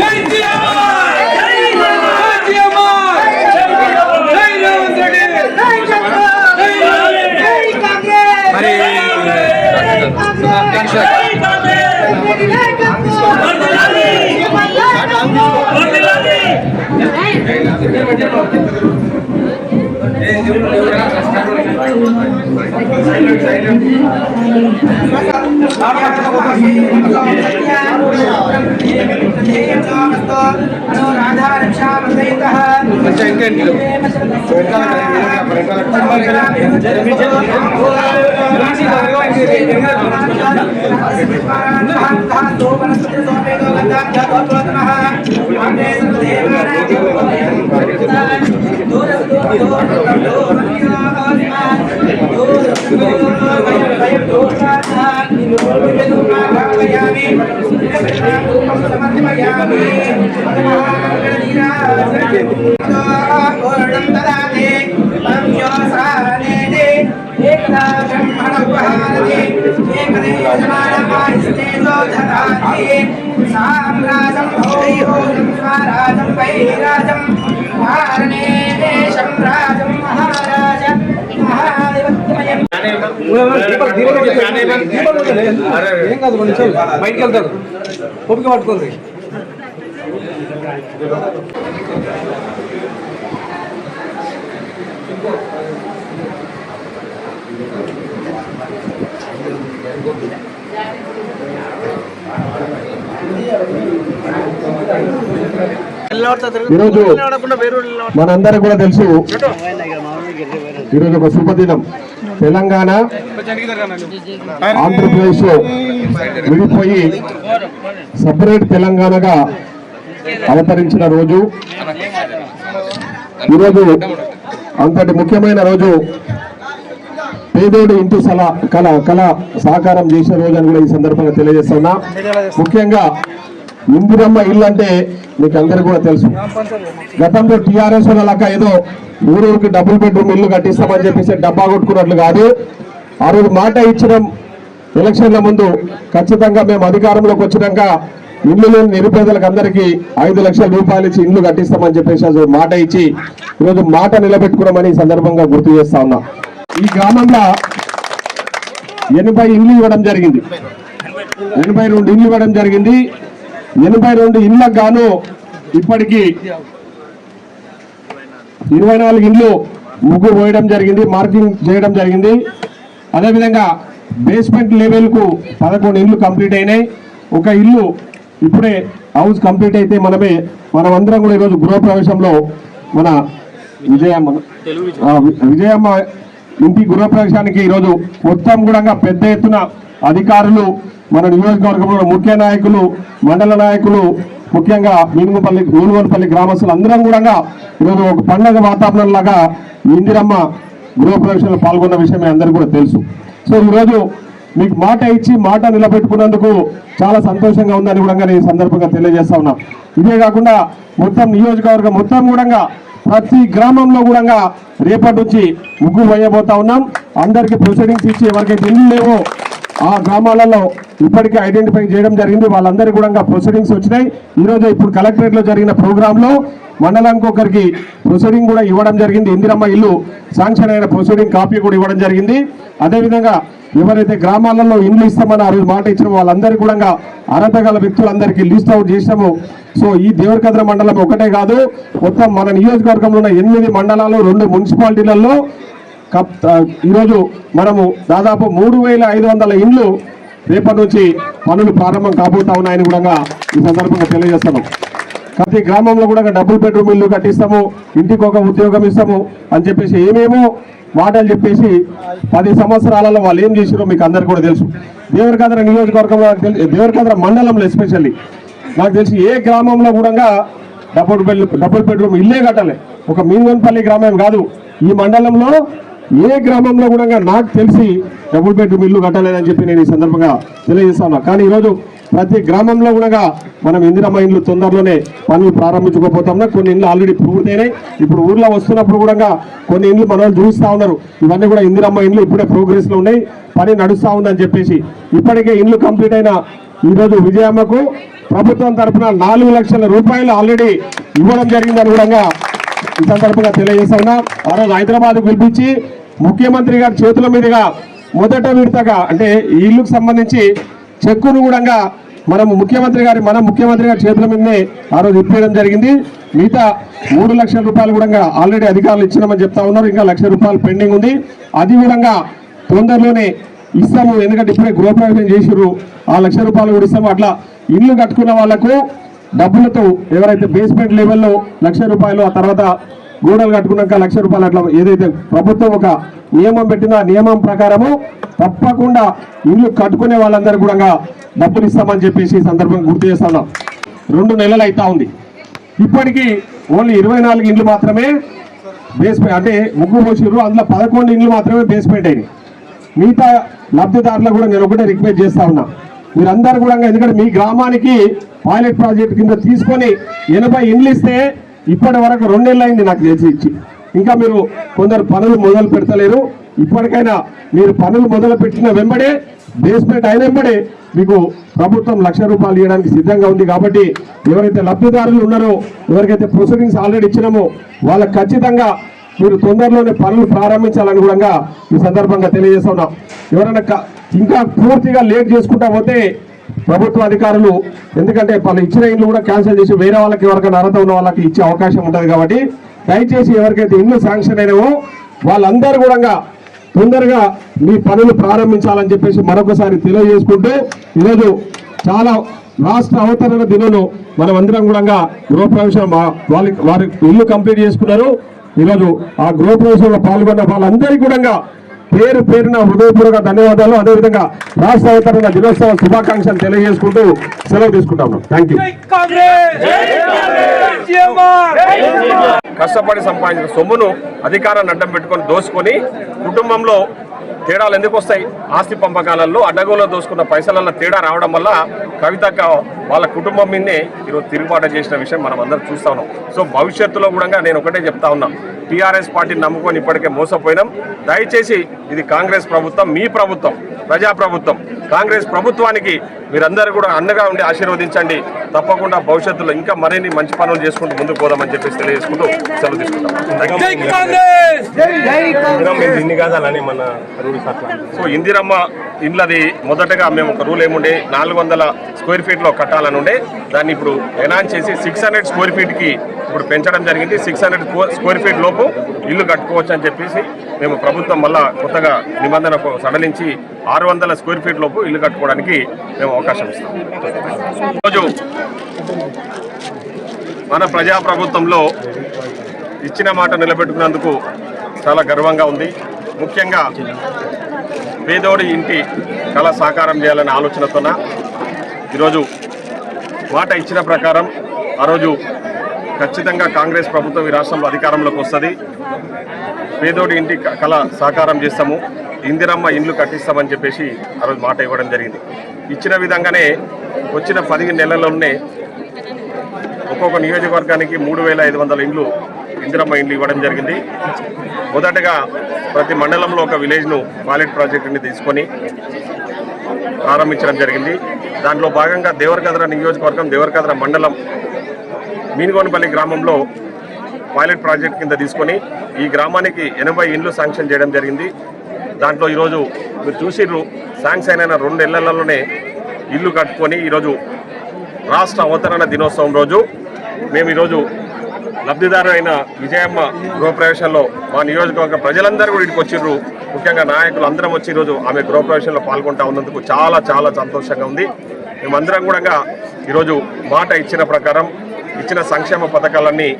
కానీ राधा रक्षा दूर दूर दूर సామ్రాజం భోజం స్వరాజం వైరాజం వారణే ఏం కాదు కొన్ని నిమిషాలు బయటికి వెళ్తారు ఓపిక పట్టుకోండి ఈరోజు మనందరూ కూడా తెలుసు ఈరోజు ఒక శుభదినం. తెలంగాణ ఆంధ్రప్రదేశ్లో విడిపోయి సపరేట్ తెలంగాణగా అవతరించిన రోజు. ఈరోజు అంతటి ముఖ్యమైన రోజు. పేదోడు ఇంటి సలా కళ కళ సాకారం చేసిన రోజు అని కూడా ఈ సందర్భంగా తెలియజేస్తున్నా. ముఖ్యంగా ఇందిరమ్మ ఇల్లు అంటే మీకు అందరికీ కూడా తెలుసు. గతంలో టీఆర్ఎస్ వాళ్ళక ఏదో ఊరూరికి డబుల్ బెడ్రూమ్ ఇల్లు కట్టిస్తామని చెప్పేసి డబ్బా కొట్టుకున్నట్లు కాదు. ఆ రోజు మాట ఇచ్చడం ఎలక్షన్ల ముందు ఖచ్చితంగా మేము అధికారంలోకి వచ్చినాక ఇల్లు లేని నిరుపేదలకు అందరికీ ఐదు లక్షల రూపాయలు ఇచ్చి ఇల్లు కట్టిస్తామని చెప్పేసి మాట ఇచ్చి ఈరోజు మాట నిలబెట్టుకున్నామని ఈ సందర్భంగా గుర్తు చేస్తా ఉన్నా. ఈ గ్రామంలో ఎనభై ఇల్లు ఇవ్వడం జరిగింది. ఎనభై రెండు ఇల్లు ఇవ్వడం జరిగింది. ఎనభై రెండు ఇళ్ళకు గాను ఇప్పటికీ ఇరవై నాలుగు ఇండ్లు ముగ్గు పోయడం జరిగింది మార్కింగ్ చేయడం జరిగింది. అదేవిధంగా బేస్మెంట్ లెవెల్కు పదకొండు ఇల్లు కంప్లీట్ అయినాయి. ఒక ఇల్లు ఇప్పుడే హౌస్ కంప్లీట్ అయితే మనమే మనమందరం కూడా ఈరోజు గృహప్రవేశంలో మన విజయమ్మ విజయమ్మ ఇంటి గృహప్రవేశానికి ఈరోజు మొత్తం కూడా పెద్ద ఎత్తున అధికారులు మన నియోజకవర్గంలో ముఖ్య నాయకులు మండల నాయకులు ముఖ్యంగా మీనుగుపల్లి నూలుగోనపల్లి గ్రామస్తులు అందరం కూడా ఈరోజు ఒక పండగ వాతావరణం లాగా ఇందిరమ్మ గృహప్రవేశంలో పాల్గొన్న విషయం మీ అందరికీ కూడా తెలుసు. సో ఈరోజు మీకు మాట ఇచ్చి మాట నిలబెట్టుకున్నందుకు చాలా సంతోషంగా ఉందని కూడా నేను సందర్భంగా తెలియజేస్తా ఉన్నా. ఇదే కాకుండా మొత్తం నియోజకవర్గం మొత్తం కూడా ప్రతి గ్రామంలో కూడా రేపటి నుంచి ముగ్గు వేయబోతా ఉన్నాం. అందరికీ ప్రొసీడింగ్స్ ఇచ్చి ఎవరికైతే ఇల్లు లేవో ఆ గ్రామాలలో ఇప్పటికే ఐడెంటిఫై చేయడం జరిగింది. వాళ్ళందరికీ కూడా ప్రొసీడింగ్స్ వచ్చినాయి. ఈరోజు ఇప్పుడు కలెక్టరేట్లో జరిగిన ప్రోగ్రాంలో మండలానికి ఒకరికి ప్రొసీడింగ్ కూడా ఇవ్వడం జరిగింది. ఇందిరమ్మ ఇల్లు శాంక్షన్ అయిన ప్రొసీడింగ్ కాపీ కూడా ఇవ్వడం జరిగింది. అదేవిధంగా ఎవరైతే గ్రామాలలో ఇండ్లు ఇస్తామని ఆ రోజు మాట ఇచ్చిన వాళ్ళందరికీ కూడా అర్హత గల వ్యక్తులందరికీ లిస్ట్ అవుట్ చేసినాము. సో ఈ దేవరకద్ర మండలం ఒకటే కాదు మొత్తం మన నియోజకవర్గంలో ఉన్న ఎనిమిది మండలాలు రెండు మున్సిపాలిటీలలో ఈరోజు మనము దాదాపు మూడు వేల ఐదు వందల ఇండ్లు రేపటి నుంచి పనులు ప్రారంభం కాబోతా ఉన్నాయని కూడా ఈ సందర్భంగా తెలియజేస్తున్నాం. ప్రతి గ్రామంలో కూడా డబుల్ బెడ్రూమ్ ఇల్లు కట్టిస్తాము ఇంటికి ఒక ఉద్యోగం ఇస్తాము అని చెప్పేసి ఏమేమో మాటలు చెప్పేసి పది సంవత్సరాలలో వాళ్ళు ఏం చేసారో మీకు అందరికీ కూడా తెలుసు. దేవరకాంధ్ర నియోజకవర్గంలో నాకు మండలంలో ఎస్పెషల్లీ నాకు తెలిసి ఏ గ్రామంలో కూడా డబుల్ బెడ్ డబుల్ బెడ్రూమ్ ఇల్లే కట్టాలి. ఒక మీంగన్పల్లి గ్రామం కాదు. ఈ మండలంలో ఏ గ్రామంలో కూడా నాకు తెలిసి డబుల్ బెడ్రూమ్ ఇల్లు కట్టలేదని చెప్పి నేను ఈ సందర్భంగా తెలియజేస్తాను కానీ ఈరోజు ప్రతి గ్రామంలో కూడా మనం ఇందిరమ్మ ఇండ్లు తొందరలోనే పనులు ప్రారంభించుకోపోతాం కొన్ని ఇండ్లు ఆల్రెడీ పూర్తయినాయి. ఇప్పుడు ఊర్లో వస్తున్నప్పుడు కూడా కొన్ని ఇండ్లు మన చూస్తూ ఉన్నారు. ఇవన్నీ కూడా ఇందిరమ్మ ఇండ్లు ఇప్పుడే ప్రోగ్రెస్లో ఉన్నాయి. పని నడుస్తూ ఉందని చెప్పేసి ఇప్పటికే ఇండ్లు కంప్లీట్ అయిన ఈరోజు విజయమ్మకు ప్రభుత్వం తరఫున నాలుగు లక్షల రూపాయలు ఆల్రెడీ ఇవ్వడం జరిగిందని కూడా ఈ సందర్భంగా తెలియజేస్తా ఉన్నా. ఆ రోజు హైదరాబాద్ పిలిపించి ముఖ్యమంత్రి గారి చేతుల మీదుగా మొదట విడతగా అంటే ఈ ఇల్లుకు సంబంధించి చెక్కును కూడా మనం ముఖ్యమంత్రి గారి మన ముఖ్యమంత్రి గారి చేతుల మీదనే ఆ రోజు ఇప్పేయడం జరిగింది. మిగతా మూడు లక్షల రూపాయలు కూడా ఆల్రెడీ అధికారులు ఇచ్చినామని చెప్తా ఉన్నారు. ఇంకా లక్ష రూపాయలు పెండింగ్ ఉంది. అది కూడా తొందరలోనే ఇస్తాము. ఎందుకంటే ఇప్పుడే గృహప్రవేశం చేసిర్రు. ఆ లక్ష రూపాయలు కూడా ఇస్తాము. అట్లా ఇల్లు కట్టుకున్న వాళ్ళకు డబ్బులతో ఎవరైతే బేస్మెంట్ లెవెల్లో లక్ష రూపాయలు ఆ తర్వాత గోడలు కట్టుకున్నాక లక్ష రూపాయలు అట్లా ఏదైతే ప్రభుత్వం ఒక నియమం పెట్టిందో ఆ నియమం ప్రకారము తప్పకుండా ఇల్లు కట్టుకునే వాళ్ళందరూ కూడా డబ్బులు ఇస్తామని చెప్పేసి ఈ సందర్భంగా గుర్తు చేస్తున్నాం. రెండు నెలలు అవుతా ఉంది. ఇప్పటికీ ఓన్లీ ఇరవై నాలుగు ఇండ్లు మాత్రమే బేస్మెంట్ అంటే ముగ్గు పోసిర్రు. అందులో పదకొండు ఇండ్లు మాత్రమే బేస్మెంట్ అయినాయి మిగతా లబ్ధిదారులు కూడా నేను ఒకటే రిక్వెస్ట్ చేస్తా ఉన్నా. మీరందరూ కూడా ఎందుకంటే మీ గ్రామానికి పాయిలెట్ ప్రాజెక్ట్ కింద తీసుకొని ఎనభై ఇండ్లు ఇస్తే ఇప్పటి వరకు రెండేళ్ళు అయింది నాకు చేసి ఇచ్చి. ఇంకా మీరు కొందరు పనులు మొదలు పెడతలేరు. ఇప్పటికైనా మీరు పనులు మొదలు పెట్టిన వెంబడే బేస్మెంట్ అయిన వెంబడే మీకు ప్రభుత్వం లక్ష రూపాయలు ఇవ్వడానికి సిద్ధంగా ఉంది కాబట్టి ఎవరైతే లబ్ధిదారులు ఉన్నారో ఎవరికైతే ప్రొసీడింగ్స్ ఆల్రెడీ ఇచ్చినామో వాళ్ళకి ఖచ్చితంగా మీరు తొందరలోనే పనులు ప్రారంభించాలని కూడా ఈ సందర్భంగా తెలియజేస్తున్నాం ఎవరైనా క- ఇంకా పూర్తిగా లేట్ చేసుకుంటా పోతే ప్రభుత్వ అధికారులు ఎందుకంటే వాళ్ళు ఇచ్చిన ఇల్లు కూడా క్యాన్సిల్ చేసి వేరే వాళ్ళకి ఎవరికైనా అర్హత ఉన్న వాళ్ళకి ఇచ్చే అవకాశం ఉంటుంది కాబట్టి దయచేసి ఎవరికైతే ఇల్లు శాంక్షన్ అయినవో వాళ్ళందరూ కూడా తొందరగా మీ పనులు ప్రారంభించాలని చెప్పేసి మరొకసారి తెలియజేసుకుంటూ ఈరోజు చాలా రాష్ట్ర అవతరణ దినంలో మనం అందరం కూడా గృహప్రవేశం వాళ్ళకి వారి ఇల్లు కంప్లీట్ చేసుకున్నారు. ఈరోజు ఆ గృహప్రవేశంలో పాల్గొన్న వాళ్ళందరికీ కూడా పేరు పేరున హృదయపూర్వక ధన్యవాదాలు. అదేవిధంగా రాష్ట్ర అవతరణ దినోత్సవ శుభాకాంక్షలు తెలియజేసుకుంటూ సెలవు తీసుకుంటాము థ్యాంక్ యూ కష్టపడి సంపాదించిన సొమ్మును అధికారాన్ని అడ్డం పెట్టుకొని దోసుకొని కుటుంబంలో తేడాలు ఎందుకు వస్తాయి? ఆస్తి పంపకాలలో అడ్డగోలో దోసుకున్న పైసలలో తేడా రావడం వల్ల కవితక్క వాళ్ళ కుటుంబం మీదనే ఈరోజు తిరుగుబాటు చేసిన విషయం మనం అందరం చూస్తా ఉన్నాం. సో భవిష్యత్తులో కూడా నేను ఒకటే చెప్తా ఉన్నా. టీఆర్ఎస్ పార్టీని నమ్ముకొని ఇప్పటికే మోసపోయినాం. దయచేసి ఇది కాంగ్రెస్ ప్రభుత్వం మీ ప్రభుత్వం ప్రజా ప్రభుత్వం కాంగ్రెస్ ప్రభుత్వానికి మీరందరూ కూడా అండగా ఉండి ఆశీర్వదించండి. తప్పకుండా భవిష్యత్తులో ఇంకా మరిన్ని మంచి పనులు చేసుకుంటూ ముందుకు పోదామని చెప్పేసి తెలియజేసుకుంటూ సెలవు తీసుకుంటాం. సో ఇందిరమ్మ ఇండ్లది మొదటగా మేము ఒక రూల్ ఏముండే? నాలుగు వందల స్క్వేర్ ఫీట్లో కట్టాలని ఉండే. దాన్ని ఇప్పుడు ఎనాన్స్ చేసి సిక్స్ హండ్రెడ్ స్క్వేర్ ఫీట్కి ఇప్పుడు పెంచడం జరిగింది. సిక్స్ హండ్రెడ్ స్క్వేర్ ఫీట్ లోపు ఇల్లు కట్టుకోవచ్చు అని చెప్పేసి మేము ప్రభుత్వం మళ్ళా కొత్తగా నిబంధన సడలించి ఆరు వందల స్క్వేర్ ఫీట్ లోపు ఇల్లు కట్టుకోవడానికి మేము అవకాశం ఇస్తాం. ఈరోజు మన ప్రజా ప్రభుత్వంలో ఇచ్చిన మాట నిలబెట్టుకున్నందుకు చాలా గర్వంగా ఉంది. ముఖ్యంగా పేదోడి ఇంటి కళ సాకారం చేయాలనే ఆలోచనతోన ఈరోజు మాట ఇచ్చిన ప్రకారం ఆ రోజు ఖచ్చితంగా కాంగ్రెస్ ప్రభుత్వం ఈ రాష్ట్రంలో అధికారంలోకి వస్తుంది. పేదోడి ఇంటి క- కళ సాకారం చేస్తాము. ఇందిరమ్మ ఇండ్లు కట్టిస్తామని చెప్పేసి ఆ రోజు మాట ఇవ్వడం జరిగింది. ఇచ్చిన విధంగానే వచ్చిన పదిహేను నెలల్లోనే ఒక్కొక్క నియోజకవర్గానికి మూడు వేల ఐదు వందల ఇండ్లు ఇందిరమ్మ ఇండ్లు ఇవ్వడం జరిగింది. మొదటగా ప్రతి మండలంలో ఒక విలేజ్ను పాలెట్ ప్రాజెక్టుని తీసుకొని ప్రారంభించడం జరిగింది. దాంట్లో భాగంగా దేవరకద్ర నియోజకవర్గం దేవరకద్ర మండలం మీనుగోనపల్లి గ్రామంలో పైలట్ ప్రాజెక్ట్ కింద తీసుకొని ఈ గ్రామానికి ఎనభై ఇండ్లు శాంక్షన్ చేయడం జరిగింది. దాంట్లో ఈరోజు మీరు చూసిర్రు శాంక్షన్ అయిన రెండు నెలలలోనే ఇల్లు కట్టుకొని ఈరోజు రాష్ట్ర అవతరణ దినోత్సవం రోజు మేము ఈరోజు లబ్ధిదారు అయిన విజయమ్మ గృహప్రవేశంలో మా నియోజకవర్గ ప్రజలందరూ కూడా ఇక్కడికి వచ్చిర్రు. ముఖ్యంగా నాయకులు అందరం వచ్చి ఈరోజు ఆమె గృహప్రవేశంలో పాల్గొంటా ఉన్నందుకు చాలా చాలా సంతోషంగా ఉంది. మేమందరం కూడా ఈరోజు మాట ఇచ్చిన ప్రకారం ఇచ్చిన సంక్షేమ పథకాలన్నీ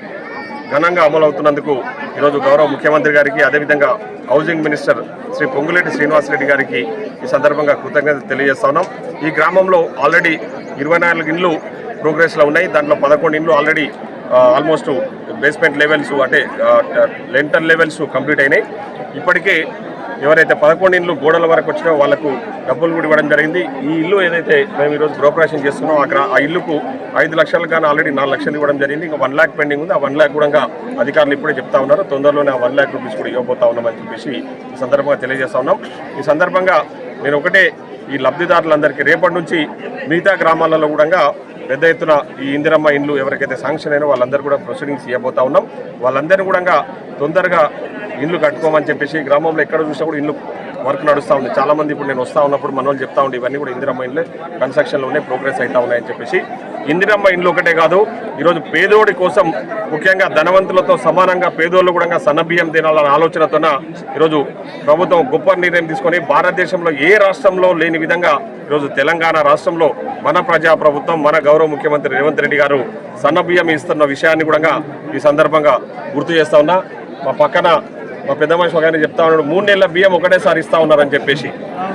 ఘనంగా అమలవుతున్నందుకు ఈరోజు గౌరవ ముఖ్యమంత్రి గారికి అదేవిధంగా హౌసింగ్ మినిస్టర్ శ్రీ పొంగులేటి శ్రీనివాసరెడ్డి గారికి ఈ సందర్భంగా కృతజ్ఞత తెలియజేస్తా ఉన్నాం. ఈ గ్రామంలో ఆల్రెడీ ఇరవై నాలుగు ఇండ్లు ప్రోగ్రెస్లో ఉన్నాయి. దాంట్లో పదకొండు ఇండ్లు ఆల్రెడీ ఆల్మోస్ట్ బేస్మెంట్ లెవెల్స్ అంటే లెంటర్ లెవెల్స్ కంప్లీట్ అయినాయి. ఇప్పటికే ఎవరైతే పదకొండు ఇండ్లు గోడల వరకు వచ్చినా వాళ్ళకు డబ్బులు కూడా ఇవ్వడం జరిగింది. ఈ ఇల్లు ఏదైతే మేము ఈరోజు గృహప్రవేశం చేస్తున్నాం ఆ గ్రా- ఆ ఇల్లుకు ఐదు లక్షలు కానీ ఆల్రెడీ నాలుగు లక్షలు ఇవ్వడం జరిగింది. ఇంకా వన్ ల్యాక్ పెండింగ్ ఉంది. ఆ వన్ ల్యాక్ కూడా అధికారులు ఇప్పుడే చెప్తా ఉన్నారు. తొందరలోనే ఆ వన్ ల్యాక్ రూపీస్ కూడా ఇవ్వబోతా ఉన్నామని చెప్పేసి ఈ సందర్భంగా తెలియజేస్తా ఉన్నాం. ఈ సందర్భంగా నేను ఒకటే ఈ లబ్ధిదారులందరికీ రేపటి నుంచి మిగతా గ్రామాలలో కూడా పెద్ద ఎత్తున ఈ ఇందిరమ్మ ఇండ్లు ఎవరికైతే శాంక్షన్ అయినా వాళ్ళందరూ కూడా ప్రొసీడింగ్స్ ఇవ్వబోతా ఉన్నాం. వాళ్ళందరినీ కూడా తొందరగా ఇండ్లు కట్టుకోమని చెప్పేసి గ్రామంలో ఎక్కడ చూసినా కూడా ఇల్లు వర్క్ నడుస్తూ ఉంది. చాలామంది ఇప్పుడు నేను వస్తా ఉన్నప్పుడు మన వాళ్ళు చెప్తా ఉండే ఇవన్నీ కూడా ఇందిరమ్మ ఇండ్లు. కన్స్ట్రక్షన్లోనే ప్రోగ్రెస్ అవుతా ఉన్నాయని చెప్పేసి ఇందిరమ్మ ఇండ్లు ఒకటే కాదు ఈరోజు పేదోడి కోసం ముఖ్యంగా ధనవంతులతో సమానంగా పేదోళ్ళు కూడా సన్నబియ్యం తినాలన్న ఆలోచనతోన ఈరోజు ప్రభుత్వం గొప్ప నిర్ణయం తీసుకొని భారతదేశంలో ఏ రాష్ట్రంలో లేని విధంగా ఈరోజు తెలంగాణ రాష్ట్రంలో మన ప్రజా ప్రభుత్వం మన గౌరవ ముఖ్యమంత్రి రేవంత్ రెడ్డి గారు సన్నబియ్యం ఇస్తున్న విషయాన్ని కూడా ఈ సందర్భంగా గుర్తు చేస్తా ఉన్నా. మా పక్కన మా పెద్ద మనిషి ఒక ఆయన చెప్తా ఉన్నాడు మూడు నెలల బియ్యం ఒకటేసారి ఇస్తా ఉన్నారని చెప్పేసి.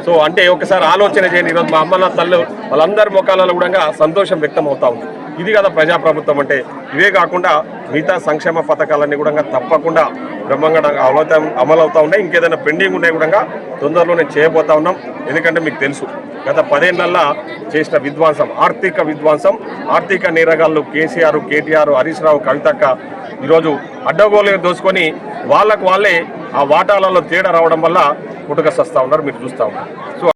సో అంటే ఒకసారి ఆలోచన చేయండి. ఈరోజు మా అమ్మ నా తల్లు వాళ్ళందరి ముఖాలలో కూడా సంతోషం వ్యక్తం అవుతా ఉంది. ఇది కదా ప్రజాప్రభుత్వం అంటే. ఇవే కాకుండా మిగతా సంక్షేమ పథకాలన్నీ కూడా తప్పకుండా బ్రహ్మంగా అమలవుతా అమలు అవుతా ఉన్నాయి. ఇంకేదైనా పెండింగ్ ఉన్నాయి కూడా తొందరలోనే చేయబోతా ఉన్నాం. ఎందుకంటే మీకు తెలుసు గత పదేళ్ళల్లా చేసిన విధ్వంసం ఆర్థిక విధ్వంసం ఆర్థిక నేరగాళ్ళు కేసీఆర్ కేటీఆర్ హరీష్ రావు కవితక్క ఈరోజు అడ్డగోలు దోసుకొని వాళ్ళకు వాళ్ళే ఆ వాటాలలో తేడా రావడం వల్ల పుట్టుక సస్తా ఉన్నారు. మీరు చూస్తూ ఉన్నారు. సో